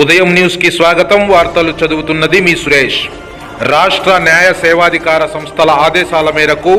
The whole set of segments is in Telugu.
ఉదయం న్యూస్కి స్వాగతం. వార్తలు చదువుతున్నది మీ సురేష్. రాష్ట్ర న్యాయ సేవాధికార సంస్థల ఆదేశాల మేరకు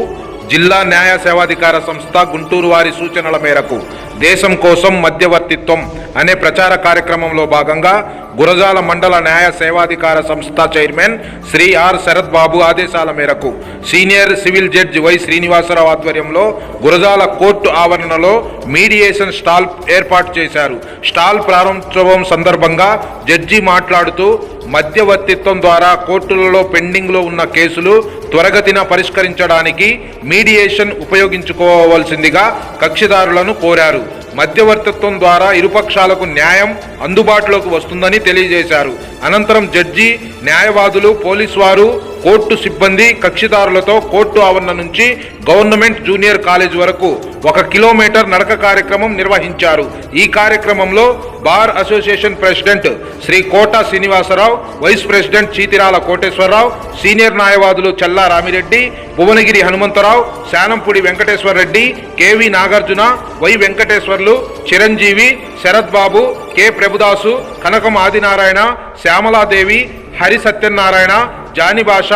జిల్లా న్యాయ సేవాధికార సంస్థ గుంటూరు వారి సూచనల మేరకు దేశం కోసం మధ్యవర్తిత్వం అనే ప్రచార కార్యక్రమంలో భాగంగా గురజాల మండల న్యాయ సేవాధికార సంస్థ చైర్మన్ శ్రీ ఆర్ శరత్ బాబు ఆదేశాల మేరకు senior civil judge Y Srinivasarao ఆధ్వర్యంలో గురజాల కోర్టు ఆవరణలో మీడియేషన్ స్టాల్ ఏర్పాటు చేశారు. స్టాల్ ప్రారంభోత్సవం సందర్భంగా జడ్జి మాట్లాడుతూ మధ్యవర్తిత్వం ద్వారా కోర్టులలో పెండింగ్లో ఉన్న కేసులు త్వరగతిన పరిష్కరించడానికి మీడియేషన్ ఉపయోగించుకోవాల్సిందిగా కక్షిదారులను కోరారు. మధ్యవర్తిత్వం ద్వారా ఇరుపక్షాలకు న్యాయం అందుబాటులోకి వస్తుందని తెలియజేశారు. అనంతరం జడ్జి న్యాయవాదులు పోలీసు వారు కోర్టు సిబ్బంది కక్షిదారులతో కోర్టు ఆవరణ నుంచి గవర్నమెంట్ జూనియర్ కాలేజ్ వరకు ఒక కిలోమీటర్ నడక కార్యక్రమం నిర్వహించారు. ఈ కార్యక్రమంలో bar association president Shri Kota Srinivasarao vice president Chithirala Koteswararao senior న్యాయవాదులు Challa Ramireddy Bhuvanagiri Hanumantharao Sanampudi Venkateswara Reddy KV Nagarjuna Y Venkateswarlu Chiranjeevi Sarath Babu K. Prabhudasu Kanakam Adinarayana Syamaladevi Hari Satyanarayana Jani Basha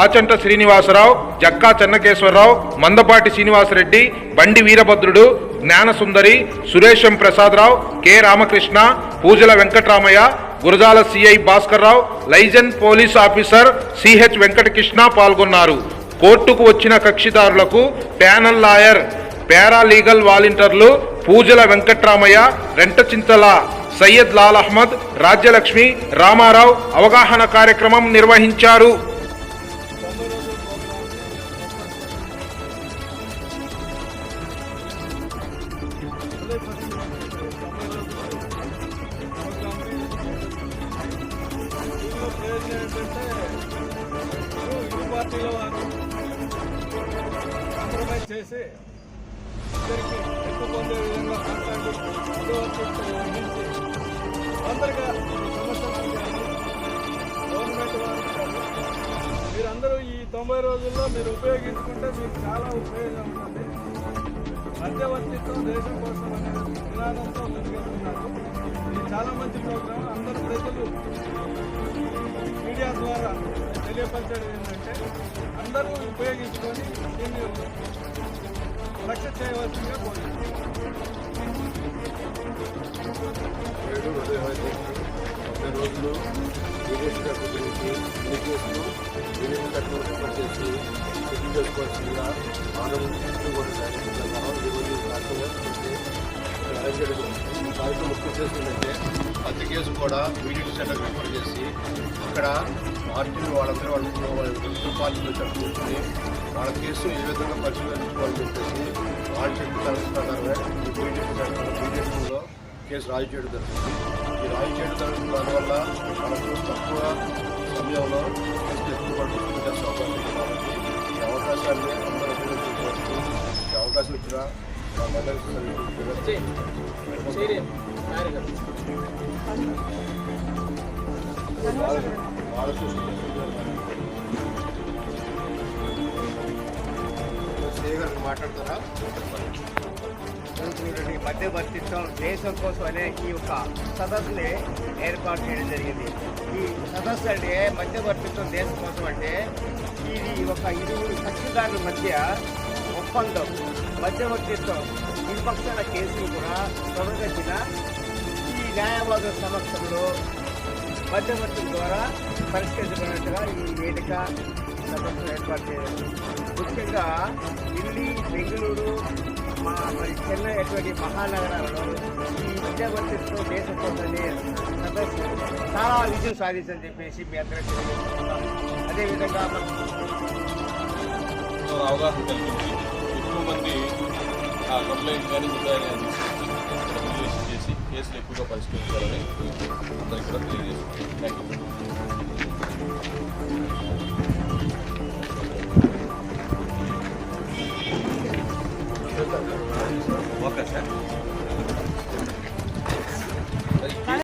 Achanta Srinivasarao Jakka Chennakeswararao Mandapati Srinivasareddy Bandi Veerabhadrudu Gnanasundari Suresam Prasadarao K Ramakrishna Poojala Venkatramayya Gurajala CI Bhaskarrao liaison police officer CH Venkatakrishna పాల్గొన్నారు. కోర్టుకు వచ్చిన కక్షిదారులకు ప్యానల్ లాయర్ పారాలీగల్ వాలంటీర్లు పూజల వెంకట్రామయ్య రెంటచింతల సయ్యద్ లాల్ అహ్మద్ రాజ్యలక్ష్మి రామారావు అవగాహన కార్యక్రమం నిర్వహించారు. చేసి పొందే విధంగా మాట్లాడి మధ్యవర్తిత్వం వహించి గవర్నమెంట్ వారు మీరందరూ ఈ తొంభై రోజుల్లో మీరు ఉపయోగించుకుంటే మీకు చాలా ఉపయోగం ఉంటుంది. మధ్యవర్తిత్వం దేశం కోసం అనే నినాదంతో ముందుకెళ్తున్నారు ఇది చాలా మంచి ప్రోగ్రాం అందరు ప్రజలు మీడియా ద్వారా తెలియపరచడం ఏంటంటే అందరూ ఉపయోగించుకొని దీన్ని చేయవలసిందిగా రోజులు విదేశీ డబ్బు గురించి ఎన్ని విదేశీ డబ్బు రిఫర్ చేసి చేసుకోవాల్సిందిగా ఆంధ్రప్రదేశ్ కూడా కార్యక్రమం చేస్తుందంటే ప్రతి కేసు కూడా మీడియా సెంటర్ రిఫర్ చేసి అక్కడ పార్టీలు వాళ్ళందరూ వాళ్ళు వాళ్ళ తెలుగు వాళ్ళ కేసు ఏ విధంగా పరిశీలించుకోవాలని చెప్పేసి వాళ్ళు చెప్పిన దాని ప్రకారమే ఈ బీజేపీ సెంటర్ బీజేపీలో కేసు రాజు చేయడం జరుగుతుంది ఈ రాజు చేయడం జరుగుతున్న దానివల్ల మనకు తక్కువ సమయంలో కేసు ఎక్కువ పడుతుంది. కాబట్టి ఈ అవకాశాన్ని అందరూ ఉపయోగించుకోవచ్చు. ఈ అవకాశం ఇచ్చిన మా మదర్ మాట్లాడతారా మధ్య మధ్యవర్తిత్వం దేశం కోసం అనే ఈ యొక్క సదస్సుని ఏర్పాటు చేయడం జరిగింది. ఈ సదస్సు అంటే మధ్యవర్తిత్వం దేశం కోసం అంటే ఇది ఒక ఇరువురు కక్షిదారుల మధ్య ఒప్పందం. మధ్యవర్తిత్వం విపక్షాల కేసులు కూడా తొలగించిన ఈ న్యాయవాదుల సమక్షంలో మధ్యవర్తుల ద్వారా పరిష్కరించబడినట్టుగా ఈ వేదిక సదస్సు ఏర్పాటు చేయాలి ముఖ్యంగా ఢిల్లీ చెందినటువంటి మహానగరాలలో ఈ మధ్యవర్తిత్వం దేశం కోసమే సదస్సు చాలా విజయం సాధించని చెప్పేసి మీ అందరికీ తెలియజేస్తున్నాం అదేవిధంగా అవగాహన కల్పించి ఎక్కువ మంది కంప్లైంట్ కానీ Hakikaten.